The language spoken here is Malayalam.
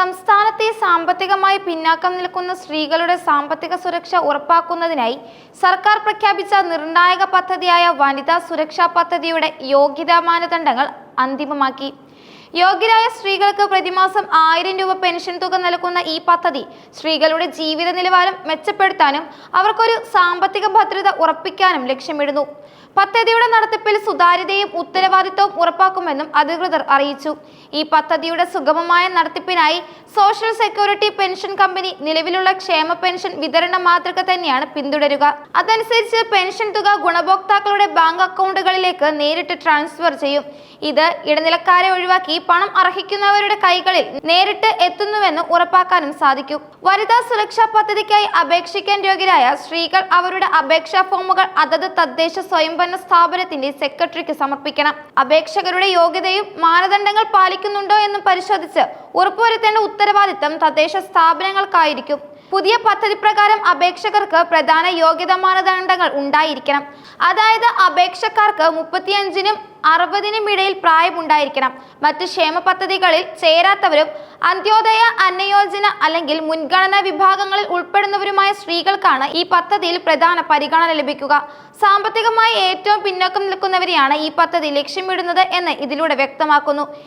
സംസ്ഥാനത്തെ സാമ്പത്തികമായി പിന്നാക്കം നിൽക്കുന്ന സ്ത്രീകളുടെ സാമ്പത്തിക സുരക്ഷ ഉറപ്പാക്കുന്നതിനായി സർക്കാർ പ്രഖ്യാപിച്ച നിർണായക പദ്ധതിയായ വനിതാ സുരക്ഷാ പദ്ധതിയുടെ യോഗ്യതാ മാനദണ്ഡങ്ങൾ അന്തിമമാക്കി. യോഗ്യരായ സ്ത്രീകൾക്ക് പ്രതിമാസം ആയിരം രൂപ പെൻഷൻ തുക നൽകുന്ന ഈ പദ്ധതി സ്ത്രീകളുടെ ജീവിത നിലവാരം മെച്ചപ്പെടുത്താനും അവർക്കൊരു സാമ്പത്തിക ഭദ്രത ഉറപ്പിക്കാനും ലക്ഷ്യമിടുന്നു. പദ്ധതിയുടെ നടത്തിപ്പിൽ സുതാര്യതയും ഉത്തരവാദിത്വവും ഉറപ്പാക്കുമെന്നും അധികൃതർ അറിയിച്ചു. ഈ പദ്ധതിയുടെ സുഗമമായ നടത്തിപ്പിനായി സോഷ്യൽ സെക്യൂരിറ്റി പെൻഷൻ കമ്പനി നിലവിലുള്ള ക്ഷേമ പെൻഷൻ വിതരണ മാതൃക തന്നെയാണ് പിന്തുടരുക. അതനുസരിച്ച് പെൻഷൻ തുക ഗുണഭോക്താക്കളുടെ ബാങ്ക് അക്കൗണ്ടുകളിലേക്ക് നേരിട്ട് ട്രാൻസ്ഫർ ചെയ്യും. ഇത് ഇടനിലക്കാരെ ഒഴിവാക്കി പണം അർഹിക്കുന്നവരുടെ കൈകളിൽ നേരിട്ട് എത്തുന്നുവെന്ന് ഉറപ്പാക്കാനും സാധിക്കും. വനിതാ സുരക്ഷാ പദ്ധതിക്കായി അപേക്ഷിക്കാൻ യോഗ്യരായ സ്ത്രീകൾ അവരുടെ അപേക്ഷാ ഫോമുകൾ അതത് തദ്ദേശ സ്വയംഭരണ സ്ഥാപനത്തിന്റെ സെക്രട്ടറിക്ക് സമർപ്പിക്കണം. അപേക്ഷകരുടെ യോഗ്യതയും മാനദണ്ഡങ്ങൾ പാലിക്കുന്നുണ്ടോ എന്നും പരിശോധിച്ച് ഉറപ്പുവരുത്തേണ്ട ഉത്തരവാദിത്തം തദ്ദേശ സ്ഥാപനങ്ങൾക്കായിരിക്കും. പുതിയ പദ്ധതി പ്രകാരം അപേക്ഷകർക്ക് പ്രധാന യോഗ്യതാ മാനദണ്ഡങ്ങൾ ഉണ്ടായിരിക്കണം. അതായത് അപേക്ഷക്കാർക്ക് മുപ്പത്തിയഞ്ചിനും അറുപതിനും ഇടയിൽ പ്രായമുണ്ടായിരിക്കണം മറ്റ് ക്ഷേമ പദ്ധതികളിൽ ചേരാത്തവരും അന്ത്യോദയ അന്നയോജന അല്ലെങ്കിൽ മുൻഗണനാ വിഭാഗങ്ങളിൽ ഉൾപ്പെടുന്നവരുമായ സ്ത്രീകൾക്കാണ് ഈ പദ്ധതിയിൽ പ്രധാന പരിഗണന ലഭിക്കുക. സാമ്പത്തികമായി ഏറ്റവും പിന്നോക്കം നിൽക്കുന്നവരെയാണ് ഈ പദ്ധതി ലക്ഷ്യമിടുന്നത് എന്ന് ഇതിലൂടെ വ്യക്തമാക്കുന്നു.